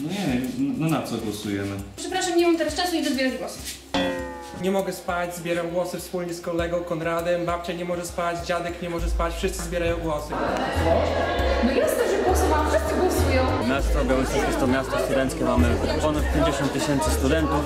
No nie, no na co głosujemy? Przepraszam, nie mam teraz czasu, idę zbierać głosy. Nie mogę spać, zbieram głosy wspólnie z kolegą Konradem, babcia nie może spać, dziadek nie może spać, wszyscy zbierają głosy. No jasne, głosowałam, wszyscy głosują. Miasto Białystok jest to miasto studenckie, mamy ponad 50 tysięcy studentów.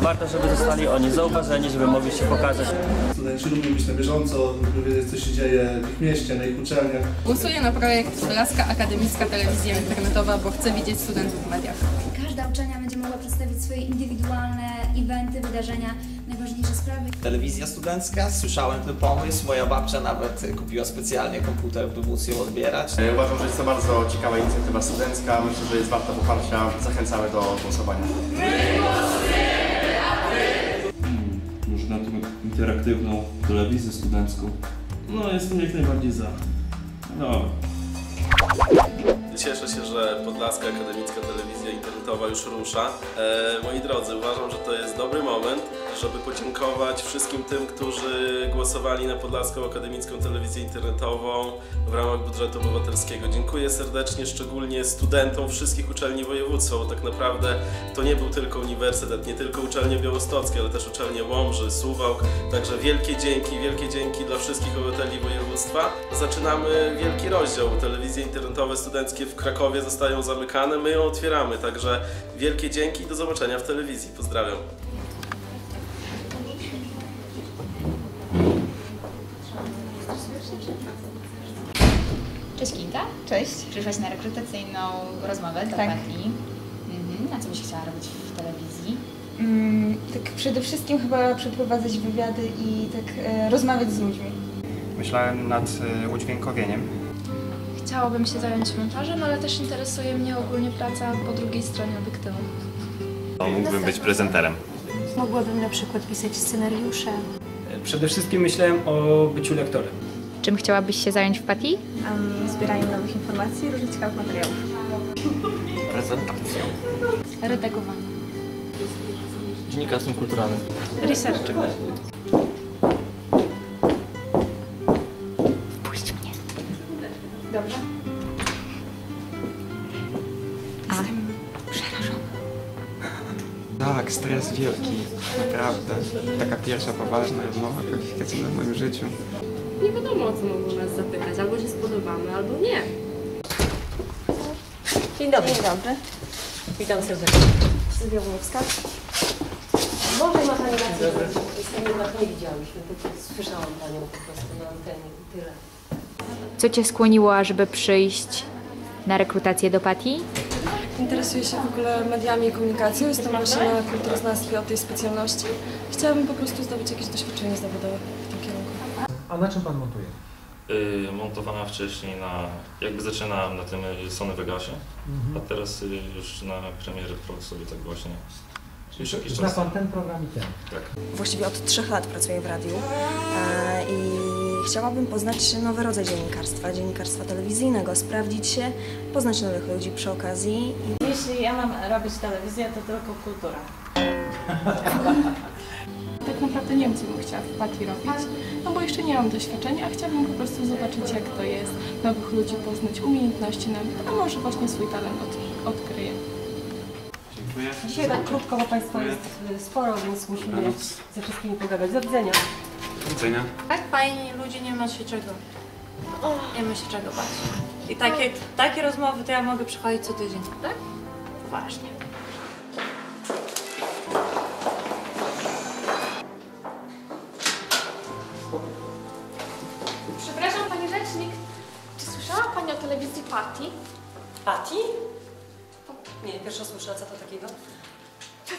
Warto, żeby zostali oni zauważeni, żeby mogli się pokazać. Studenci lubią być na bieżąco, lubią wiedzieć, co się dzieje w ich mieście, na ich uczelniach. Głosuję na projekt Laska Akademicka Telewizja Internetowa, bo chcę widzieć studentów w mediach. Każda uczelnia będzie mogła przedstawić swoje indywidualne eventy, wydarzenia, najważniejsze sprawy. Telewizja studencka, słyszałem ten pomysł, moja babcia nawet kupiła specjalnie komputer, by móc ją odbierać. E, Uważam, że jest to bardzo ciekawa inicjatywa studencka. Myślę, że jest warta poparcia. Zachęcamy do głosowania. Może na tą interaktywną telewizję studencką? No, jestem jak najbardziej za. No dobra. Cieszę się, że Podlaska Akademicka Telewizja Internetowa już rusza. E, moi drodzy, uważam, że to jest dobry moment, żeby podziękować wszystkim tym, którzy głosowali na Podlaską Akademicką Telewizję Internetową w ramach budżetu obywatelskiego. Dziękuję serdecznie, szczególnie studentom wszystkich uczelni województwa, bo tak naprawdę to nie był tylko uniwersytet, nie tylko uczelnie białostockie, ale też uczelnie Łomży, Suwałk. Także wielkie dzięki, wielkie dzięki dla wszystkich obywateli województwa. Zaczynamy wielki rozdział. Telewizje internetowe studenckie w Krakowie zostają zamykane, my ją otwieramy. Także wielkie dzięki i do zobaczenia w telewizji. Pozdrawiam. Przyszłaś na rekrutacyjną rozmowę do Tak. Pati. Mhm. A co byś chciała robić w telewizji? Mm, tak przede wszystkim chyba przeprowadzać wywiady i tak e, rozmawiać z ludźmi. Myślałem nad e, udźwiękowieniem. Chciałabym się zająć montażem, ale też interesuje mnie ogólnie praca po drugiej stronie obiektywu. Mógłbym być prezenterem. Mogłabym na przykład pisać scenariusze. Przede wszystkim myślałem o byciu lektorem. Czym chciałabyś się zająć w Pati? Um, zbieraniem nowych informacji i różnych ciekawych materiałów. Prezentacją. Redagowanie. Dziennikarstwem kulturalnym. Research. Wpuść mnie. Dobrze. A. Przerażona. Tak, stres wielki, naprawdę. Taka pierwsza poważna rozmowa kwalifikacyjna w moim życiu. Nie wiadomo, o co mogą nas zapytać. Albo się spodobamy, albo nie. Dzień dobry. Dzień dobry. Witam serdecznie. Sylwia Włowska. Może ma Pani rację, że jednak nie widziałyśmy, tylko słyszałam Panią po prostu na antenie i tyle. Co Cię skłoniło, ażeby przyjść na rekrutację do Pati? Interesuję się w ogóle mediami i komunikacją. Jestem właśnie na kulturoznawstwie o tej specjalności. Chciałabym po prostu zdobyć jakieś doświadczenie zawodowe. A na czym pan montuje? Yy, montowana wcześniej na, jakby zaczynałem na tym y, Sony Vegasie, a teraz y, już na Premiere Pro sobie tak właśnie. Jakiś czas. ten program i ten? Tak. Właściwie od trzech lat pracuję w radiu e, i chciałabym poznać nowy rodzaj dziennikarstwa, dziennikarstwa telewizyjnego, sprawdzić się, poznać nowych ludzi przy okazji. Jeśli ja mam robić telewizję, to tylko kultura. Tak naprawdę nie wiem, co bym chciała w Pati robić, bo jeszcze nie mam doświadczenia, a chciałabym po prostu zobaczyć, jak to jest, nowych ludzi poznać, umiejętności nabyć, a może właśnie swój talent od, odkryję. Dziękuję. Dzisiaj tak krótko, bo Państwa jest y, sporo, więc musimy ze wszystkimi pogadać. Do widzenia. Do widzenia. Tak, fajnie, ludzie nie ma się czego. Nie ma się czego bać. I takie, takie rozmowy to ja mogę przychodzić co tydzień, tak? Poważnie. Party? Pati? Nie, pierwsza słyszę, co to takiego?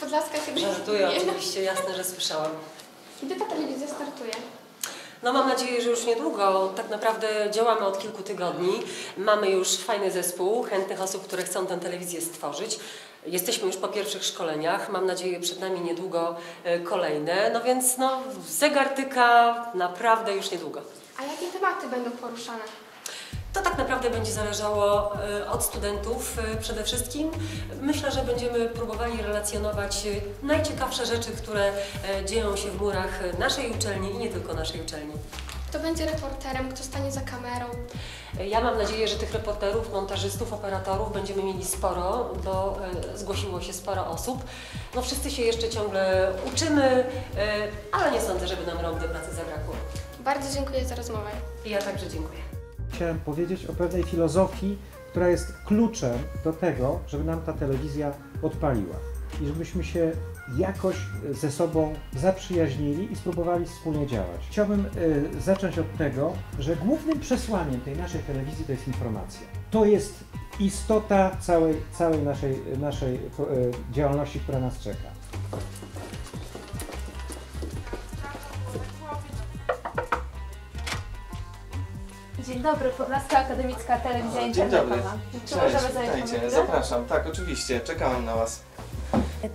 Podlaska chyba Żartuję, oczywiście, jasne, że słyszałam. Kiedy ta telewizja startuje? No mam nadzieję, że już niedługo. Tak naprawdę działamy od kilku tygodni. Mamy już fajny zespół chętnych osób, które chcą tę telewizję stworzyć. Jesteśmy już po pierwszych szkoleniach. Mam nadzieję, przed nami niedługo e, kolejne. No więc no, zegar tyka naprawdę już niedługo. A jakie tematy będą poruszane? To tak naprawdę będzie zależało e, od studentów e, przede wszystkim. Myślę, że będziemy próbowali relacjonować e, najciekawsze rzeczy, które dzieją się w murach naszej uczelni i nie tylko naszej uczelni. Kto będzie reporterem, kto stanie za kamerą? Ja mam nadzieję, że tych reporterów, montażystów, operatorów będziemy mieli sporo, bo zgłosiło się sporo osób. No wszyscy się jeszcze ciągle uczymy, ale nie sądzę, żeby nam rąk do pracy zabrakło. Bardzo dziękuję za rozmowę. I ja także dziękuję. Chciałem powiedzieć o pewnej filozofii, która jest kluczem do tego, żeby nam ta telewizja odpaliła i żebyśmy się jakoś ze sobą zaprzyjaźnili i spróbowali wspólnie działać. Chciałbym y, zacząć od tego, że głównym przesłaniem tej naszej telewizji to jest informacja. To jest istota całej, całej naszej, naszej y, działalności, która nas czeka. Dzień dobry, Podlaska Akademicka Telewizja Dzień dobry. Internetowa. Czy możemy zająć witajcie. Zapraszam. Tak, oczywiście. Czekałem na Was.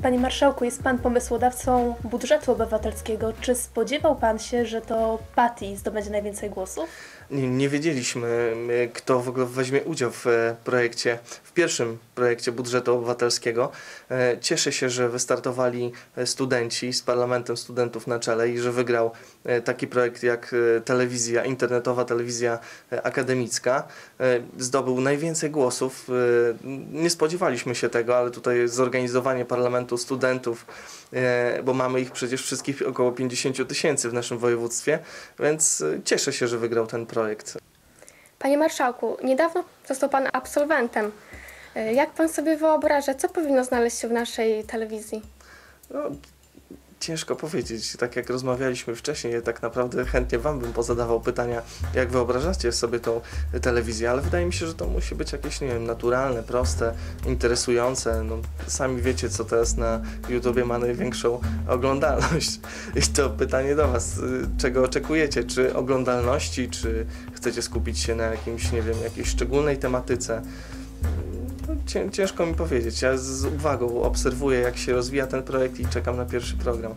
Panie Marszałku, jest Pan pomysłodawcą budżetu obywatelskiego. Czy spodziewał Pan się, że to Patty zdobędzie najwięcej głosów? Nie, nie wiedzieliśmy, y, kto w ogóle weźmie udział w e, projekcie, w pierwszym projekcie budżetu obywatelskiego. E, Cieszę się, że wystartowali e, studenci z Parlamentem Studentów na czele i że wygrał e, taki projekt jak telewizja, internetowa telewizja akademicka. Zdobył najwięcej głosów. Nie spodziewaliśmy się tego, ale tutaj zorganizowanie Parlamentu Studentów, bo mamy ich przecież wszystkich około 50 tysięcy w naszym województwie, więc cieszę się, że wygrał ten projekt. Panie Marszałku, niedawno został Pan absolwentem. E, Jak Pan sobie wyobraża, co powinno znaleźć się w naszej telewizji? No, ciężko powiedzieć. Tak jak rozmawialiśmy wcześniej, tak naprawdę chętnie Wam bym pozadawał pytania, jak wyobrażacie sobie tą telewizję, ale wydaje mi się, że to musi być jakieś, nie wiem, naturalne, proste, interesujące. No, sami wiecie, co teraz na YouTubie ma największą oglądalność. I to pytanie do Was, y, czego oczekujecie? Czy oglądalności, czy chcecie skupić się na jakimś, nie wiem, jakiejś szczególnej tematyce? No, cię- Ciężko mi powiedzieć. Ja z uwagą obserwuję, jak się rozwija ten projekt i czekam na pierwszy program.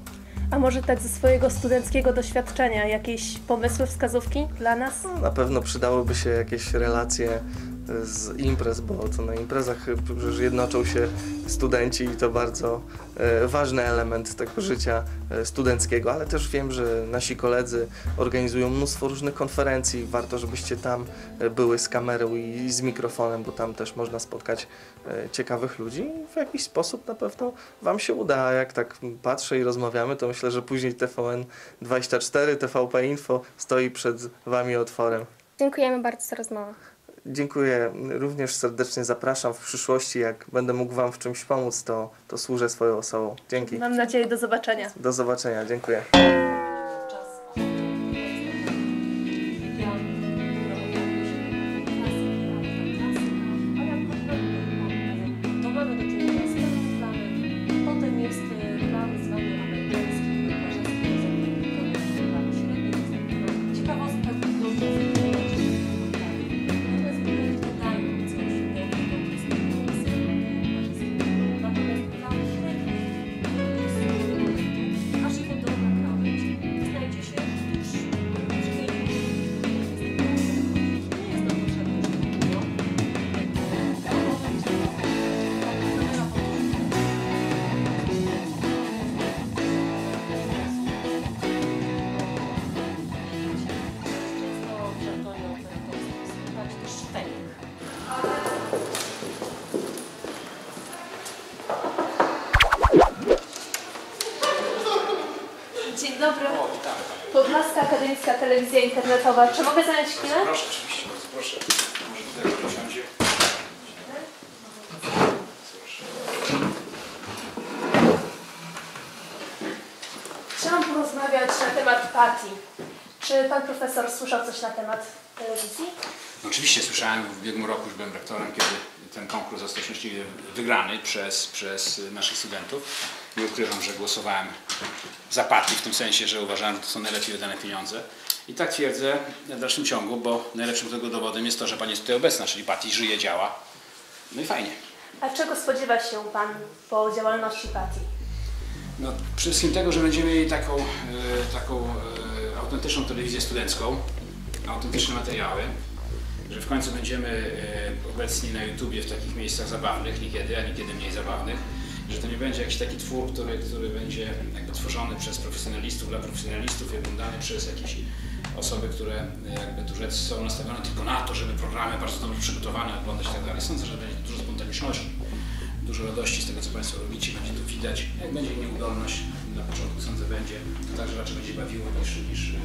A może tak ze swojego studenckiego doświadczenia, jakieś pomysły, wskazówki dla nas? Na pewno przydałyby się jakieś relacje z imprez, bo to na imprezach przecież jednoczą się studenci i to bardzo e, ważny element tego życia e, studenckiego, ale też wiem, że nasi koledzy organizują mnóstwo różnych konferencji. Warto, żebyście tam e, były z kamerą i z mikrofonem, bo tam też można spotkać ciekawych ludzi i w jakiś sposób na pewno Wam się uda. A jak tak patrzę i rozmawiamy, to myślę, że później TVN24, TVP Info stoi przed Wami otworem. Dziękujemy bardzo za rozmowę. Dziękuję. Również serdecznie zapraszam w przyszłości. Jak będę mógł Wam w czymś pomóc, to, to służę swoją osobą. Dzięki. Mam nadzieję, do zobaczenia. Do zobaczenia. Dziękuję. Akademicka Telewizja Internetowa. Czy mogę zająć chwilę? Proszę, oczywiście, bardzo proszę. Może tutaj usiądzie. Chciałam porozmawiać na temat Patty. Czy pan profesor słyszał coś na temat telewizji? Oczywiście słyszałem, w ubiegłym roku już byłem rektorem, kiedy ten konkurs został szczęśliwie wygrany przez, przez naszych studentów. Nie ukrywam, że głosowałem za partii, w tym sensie, że uważałem, że to są najlepiej wydane pieniądze. I tak twierdzę w dalszym ciągu, bo najlepszym tego dowodem jest to, że pani jest tutaj obecna, czyli partii żyje, działa. No i fajnie. A czego spodziewa się pan po działalności Patty? No, przede wszystkim tego, że będziemy mieli taką, e, taką e, autentyczną telewizję studencką, autentyczne materiały, że w końcu będziemy e, obecni na YouTubie w takich miejscach zabawnych niekiedy, a niekiedy mniej zabawnych, że to nie będzie jakiś taki twór, który, który będzie jakby tworzony przez profesjonalistów, dla profesjonalistów i oglądany przez jakichś osoby, które jakby tu rzec są nastawione tylko na to, żeby programy bardzo dobrze przygotowane oglądać i tak dalej. Sądzę, że będzie dużo spontaniczności, dużo radości z tego, co Państwo robicie, będzie to widać. Jak będzie nieudolność, na początku sądzę będzie, to także raczej będzie bawiło niż, niż y,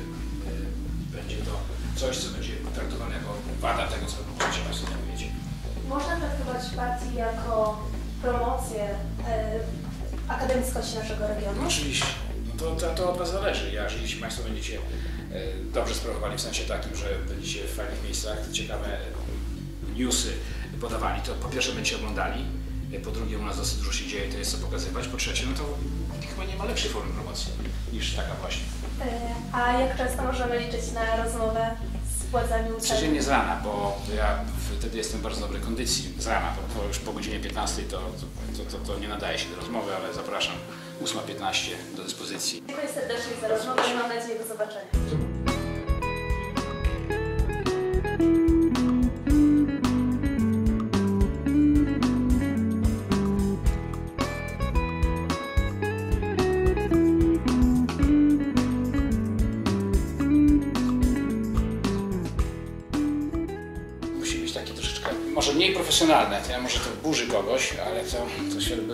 będzie to coś, co będzie traktowane jako wada tego, co Państwo mówicie. Można traktować partii jako promocję e, akademickości naszego regionu? Oczywiście. No to, to, to od Was zależy. Ja, jeśli Państwo będziecie e, dobrze sprawowali w sensie takim, że będziecie w fajnych miejscach, ciekawe newsy podawali, to po pierwsze będziecie oglądali, e, po drugie u nas dosyć dużo się dzieje, to jest co pokazywać, po trzecie, no to chyba nie ma lepszej formy promocji niż taka właśnie. A jak często możemy liczyć na rozmowę uczelni? Codziennie z rana, bo ja wtedy jestem w bardzo dobrej kondycji. Z rana, to, to już po godzinie 15 to, to, to, to nie nadaje się do rozmowy, ale zapraszam 8.15 do dyspozycji. Dziękuję serdecznie za rozmowę i mam nadzieję do zobaczenia. Profesjonalne, to ja może to burzy kogoś, ale to,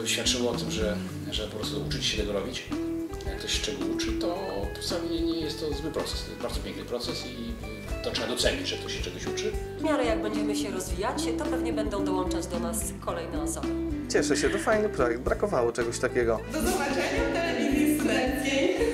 to świadczyło o tym, że, że po prostu uczyć się tego robić. Jak ktoś się czego uczy, to, to wcale nie, nie jest to zły proces, to jest bardzo piękny proces i to trzeba docenić, że ktoś się czegoś uczy. W miarę jak będziemy się rozwijać, to pewnie będą dołączać do nas kolejne osoby. Cieszę się, to fajny projekt, brakowało czegoś takiego. Do zobaczenia w telewizji studenckiej.